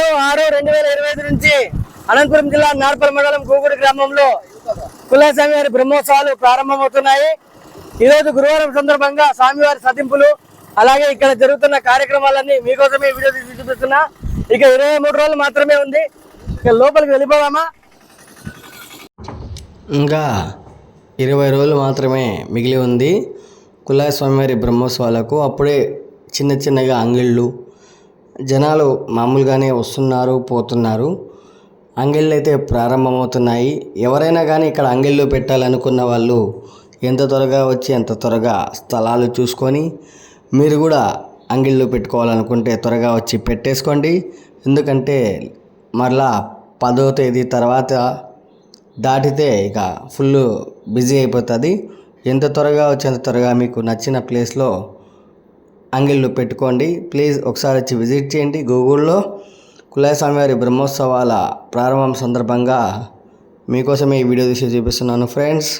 పదహారు ఆరు రెండు వేల ఇరవై ఐదు నుంచి అనంతపురం జిల్లా నార్పల్ మండలం గూగుడు గ్రామంలో కులాస్వామి స్వామివారి బ్రహ్మోత్సవాలు ప్రారంభమవుతున్నాయి. ఈరోజు గురువారం సందర్భంగా స్వామివారి సతింపులు అలాగే ఇక్కడ జరుగుతున్న కార్యక్రమాలన్నీ మీకోసమే వీడియో తీసి చూపిస్తున్నా. ఇక ఇరవై మూడు రోజులు మాత్రమే ఉంది. ఇక లోపలికి వెళ్ళిపోదామా? ఇంకా ఇరవై రోజులు మాత్రమే మిగిలి ఉంది. కులాయ స్వామివారి బ్రహ్మోత్సవాలకు అప్పుడే చిన్న చిన్నగా అంగిళ్ళు జనాలు మామూలుగానే వస్తున్నారు పోతున్నారు. అంగిళ్ళు అయితే ప్రారంభమవుతున్నాయి. ఎవరైనా కానీ ఇక్కడ అంగిళ్ళు పెట్టాలనుకున్న వాళ్ళు ఎంత త్వరగా వచ్చి ఎంత త్వరగా స్థలాలు చూసుకొని మీరు కూడా అంగిళ్ళు పెట్టుకోవాలనుకుంటే త్వరగా వచ్చి పెట్టేసుకోండి. ఎందుకంటే మరలా పదో తేదీ తర్వాత దాటితే ఇక ఫుల్ బిజీ అయిపోతుంది. ఎంత త్వరగా వచ్చేంత త్వరగా మీకు నచ్చిన ప్లేస్లో అంగిళ్ళు పెట్టుకోండి. ప్లీజ్ ఒకసారి వచ్చి విజిట్ చేయండి. గూగుల్లో కులాయస్వామివారి బ్రహ్మోత్సవాల ప్రారంభం సందర్భంగా మీకోసమే ఈ వీడియో తీసి చూపిస్తున్నాను ఫ్రెండ్స్.